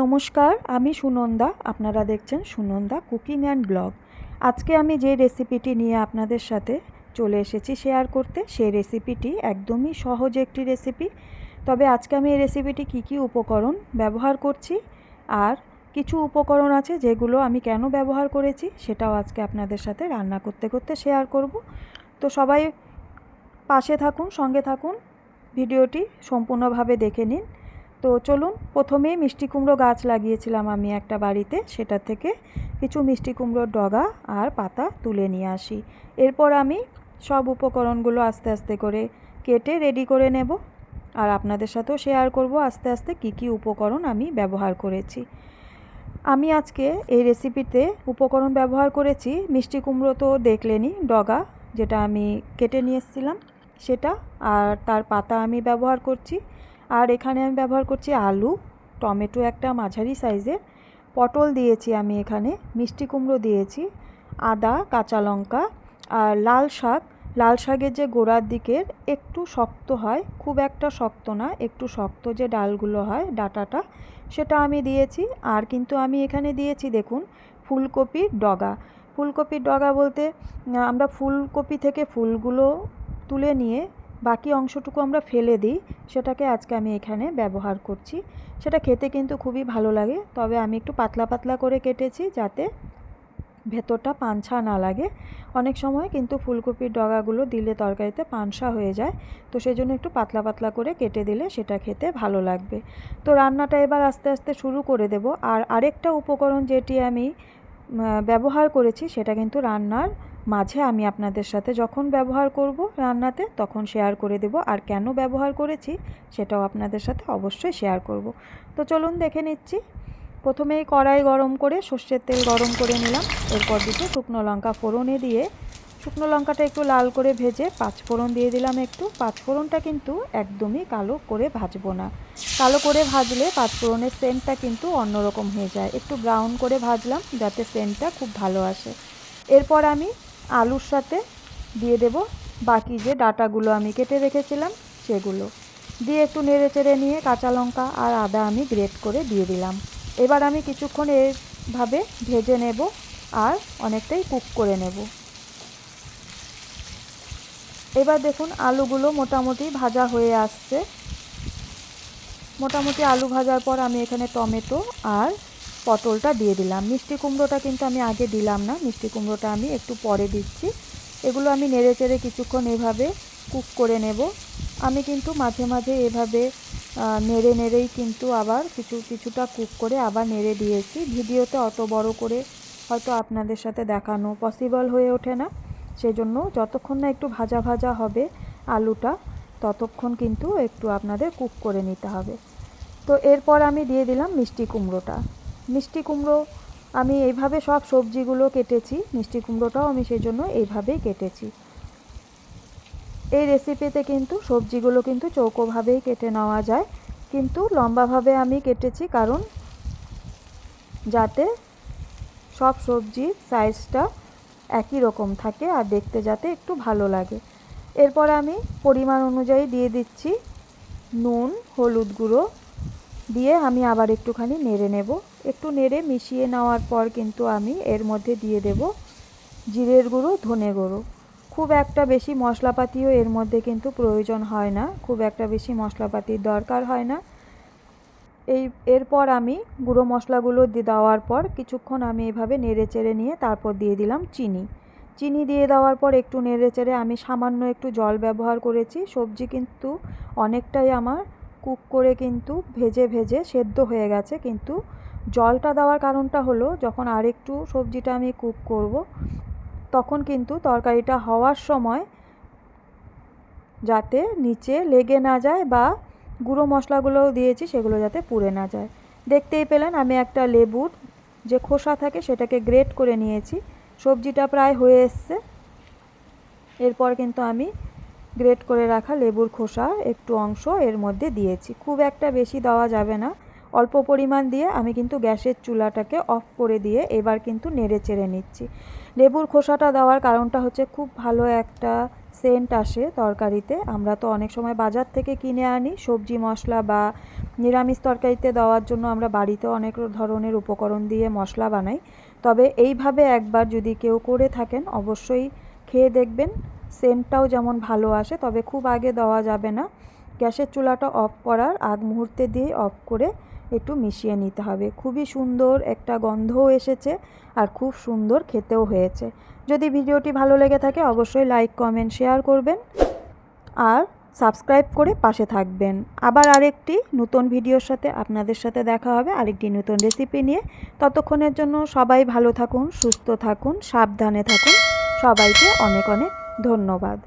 নমস্কার, আমি সুনন্দা। আপনারা দেখছেন সুনন্দা কুকিং অ্যান্ড ব্লগ। আজকে আমি যে রেসিপিটি নিয়ে আপনাদের সাথে চলে এসেছি শেয়ার করতে, সেই রেসিপিটি একদমই সহজ একটি রেসিপি। তবে আজকে আমি এই রেসিপিটি কী কী উপকরণ ব্যবহার করছি আর কিছু উপকরণ আছে যেগুলো আমি কেন ব্যবহার করেছি, সেটাও আজকে আপনাদের সাথে রান্না করতে করতে শেয়ার করব। তো সবাই পাশে থাকুন, সঙ্গে থাকুন। ভিডিওটি সম্পূর্ণভাবে দেখে নিন। তো চলুন প্রথমেই মিষ্টি কুমড়ো গাছ লাগিয়েছিলাম আমি একটা বাড়িতে, সেটা থেকে কিছু মিষ্টি কুমড়োর ডগা আর পাতা তুলে নিয়ে আসি। এরপর আমি সব উপকরণগুলো আস্তে আস্তে করে কেটে রেডি করে নেব। আর আপনাদের সাথেও শেয়ার করব আস্তে আস্তে কি কি উপকরণ আমি ব্যবহার করেছি। আমি আজকে এই রেসিপিতে উপকরণ ব্যবহার করেছি, মিষ্টি কুমড়ো তো দেখলেনই, ডগা যেটা আমি কেটে নিয়ে এসেছিলাম, সেটা আর তার পাতা আমি ব্যবহার করছি। আর এখানে আমি ব্যবহার করছি আলু, টমেটো একটা মাঝারি সাইজের। পটল দিয়েছি আমি এখানে, মিষ্টি কুমড়ো দিয়েছি, আদা, কাঁচা লঙ্কা আর লাল শাক। লাল শাকের যে গোড়ার দিকের একটু শক্ত হয়, খুব একটা শক্ত না, একটু শক্ত যে ডালগুলো হয়, ডাটাটা, সেটা আমি দিয়েছি। আর কিন্তু আমি এখানে দিয়েছি, দেখুন, ফুলকপির ডগা। ফুলকপির ডগা বলতে আমরা ফুলকপি থেকে ফুলগুলো তুলে নিয়ে বাকি অংশটুকু আমরা ফেলে দিই, সেটাকে আজকে আমি এখানে ব্যবহার করছি। সেটা খেতে কিন্তু খুবই ভালো লাগে, তবে আমি একটু পাতলা পাতলা করে কেটেছি যাতে ভেতরটা পানছা না লাগে। অনেক সময় কিন্তু ফুলকপির ডগাগুলো দিলে তরকারিতে পানসা হয়ে যায়, তো সেই জন্য একটু পাতলা পাতলা করে কেটে দিলে সেটা খেতে ভালো লাগবে। তো রান্নাটা এবার আস্তে আস্তে শুরু করে দেব, আর আরেকটা উপকরণ যেটি আমি ব্যবহার করেছি সেটা কিন্তু রান্নার মাঝে আমি আপনাদের সাথে যখন ব্যবহার করব রান্নাতে, তখন শেয়ার করে দেব। আর কেন ব্যবহার করেছি, সেটাও আপনাদের সাথে অবশ্যই শেয়ার করব। তো চলুন দেখে নিচ্ছি। প্রথমেই কড়াই গরম করে সর্ষের তেল গরম করে নিলাম। এরপর দিকে শুকনো লঙ্কা ফোড়নে দিয়ে, শুকনো লঙ্কাটা একটু লাল করে ভেজে পাঁচ ফোড়ন দিয়ে দিলাম একটু। পাঁচ ফোড়নটা কিন্তু একদমই কালো করে ভাজবো না। কালো করে ভাজলে পাঁচ ফোড়নের সেন্টটা কিন্তু অন্যরকম হয়ে যায়। একটু ব্রাউন করে ভাজলাম যাতে সেন্টটা খুব ভালো আসে। এরপর আমি আলুর সাথে দিয়ে দেব বাকি যে ডাটাগুলো আমি কেটে রেখেছিলাম সেগুলো। দিয়ে একটু নেড়ে চেড়ে নিয়ে কাঁচা লঙ্কা আর আদা আমি গ্রেট করে দিয়ে দিলাম। এবার আমি কিছুক্ষণ এভাবে ভেজে নেব আর অনেকটাই কুক করে নেব। এবার দেখুন আলুগুলো মোটামুটি ভাজা হয়ে আসছে। মোটামুটি আলু ভাজার পর আমি এখানে টমেটো আর পটলটা দিয়ে দিলাম। মিষ্টি কুমড়োটা কিন্তু আমি আগে দিলাম না। মিষ্টি কুমড়োটা আমি একটু পরে দিচ্ছি। এগুলো আমি নেড়ে চেড়ে কিছুক্ষণ এভাবে কুক করে নেব। আমি কিন্তু মাঝে মাঝে এভাবে নেড়ে নেড়েই কিন্তু আবার কিছু, কিছুটা কুক করে আবার নেড়ে দিয়েছি। ভিডিওতে অত বড় করে হয়তো আপনাদের সাথে দেখানো পসিবল হয়ে ওঠে না। সেজন্য যতক্ষণ না একটু ভাজা ভাজা হবে আলুটা, ততক্ষণ কিন্তু একটু আপনাদের কুক করে নিতে হবে। তো এরপর আমি দিয়ে দিলাম মিষ্টি কুমড়োটা। মিষ্টি কুমড়ো, আমি এইভাবে সব সবজিগুলো কেটেছি, মিষ্টি কুমড়োটাও আমি সেই জন্য এইভাবেই কেটেছি। এই রেসিপিতে কিন্তু সবজিগুলো কিন্তু চৌকোভাবেই কেটে নেওয়া যায়, কিন্তু লম্বাভাবে আমি কেটেছি কারণ যাতে সব সবজির সাইজটা একই রকম থাকে আর দেখতে যাতে একটু ভালো লাগে। এরপর আমি পরিমাণ অনুযায়ী দিয়ে দিচ্ছি নুন, হলুদ গুঁড়ো দিয়ে আমি আবার একটুখানি নেড়ে নেব। একটু নেড়ে মিশিয়ে নেওয়ার পর কিন্তু আমি এর মধ্যে দিয়ে দেব জিরের গুঁড়ো, ধনে গুঁড়ো। খুব একটা বেশি মশলাপাতিও এর মধ্যে কিন্তু প্রয়োজন হয় না। খুব একটা বেশি মশলাপাতির দরকার হয় না। এই এরপর আমি গুঁড়ো মশলাগুলো দেওয়ার পর কিছুক্ষণ আমি এভাবে নেড়ে চেড়ে নিয়ে তারপর দিয়ে দিলাম চিনি। চিনি দিয়ে দেওয়ার পর একটু নেড়ে চেড়ে আমি সামান্য একটু জল ব্যবহার করেছি। সবজি কিন্তু অনেকটাই আমার কুক করে কিন্তু ভেজে ভেজে সেদ্ধ হয়ে গেছে। কিন্তু জলটা দেওয়ার কারণটা হলো, যখন আরেকটু সবজিটা আমি কুক করব, তখন কিন্তু তরকারিটা হওয়ার সময় যাতে নিচে লেগে না যায় বা গুঁড়ো মশলাগুলোও দিয়েছি সেগুলো যাতে পুড়ে না যায়। দেখতেই পেলেন আমি একটা লেবুর যে খোসা থাকে সেটাকে গ্রেট করে নিয়েছি। সবজিটা প্রায় হয়ে এসছে। এরপর কিন্তু আমি গ্রেট করে রাখা লেবুর খোসা একটু অংশ এর মধ্যে দিয়েছি। খুব একটা বেশি দেওয়া যাবে না। অল্প পরিমাণ দিয়ে আমি কিন্তু গ্যাসের চুলাটাকে অফ করে দিয়ে এবার কিন্তু নেড়ে চেড়ে নিচ্ছি। লেবুর খোসাটা দেওয়ার কারণটা হচ্ছে খুব ভালো একটা সেন্ট আসে তরকারিতে। আমরা তো অনেক সময় বাজার থেকে কিনে আনি। সবজি, মশলা বা নিরামিষ তরকারিতে দেওয়ার জন্য আমরা বাড়িতে অনেক ধরনের উপকরণ দিয়ে মশলা বানাই। তবে এইভাবে একবার যদি কেউ করে থাকেন, অবশ্যই খেয়ে দেখবেন। সেন্টটাও যেমন ভালো আসে, তবে খুব আগে দেওয়া যাবে না। গ্যাসের চুলাটা অফ করার আগ মুহূর্তে দিয়ে অফ করে একটু মিশিয়ে নিতে হবে। খুবই সুন্দর একটা গন্ধও এসেছে আর খুব সুন্দর খেতেও হয়েছে। যদি ভিডিওটি ভালো লেগে থাকে, অবশ্যই লাইক, কমেন্ট, শেয়ার করবেন আর সাবস্ক্রাইব করে পাশে থাকবেন। আবার আরেকটি নতুন ভিডিওর সাথে আপনাদের সাথে দেখা হবে আরেকটি নতুন রেসিপি নিয়ে। ততক্ষণের জন্য সবাই ভালো থাকুন, সুস্থ থাকুন, সাবধানে থাকুন। সবাইকে অনেক অনেক ধন্যবাদ।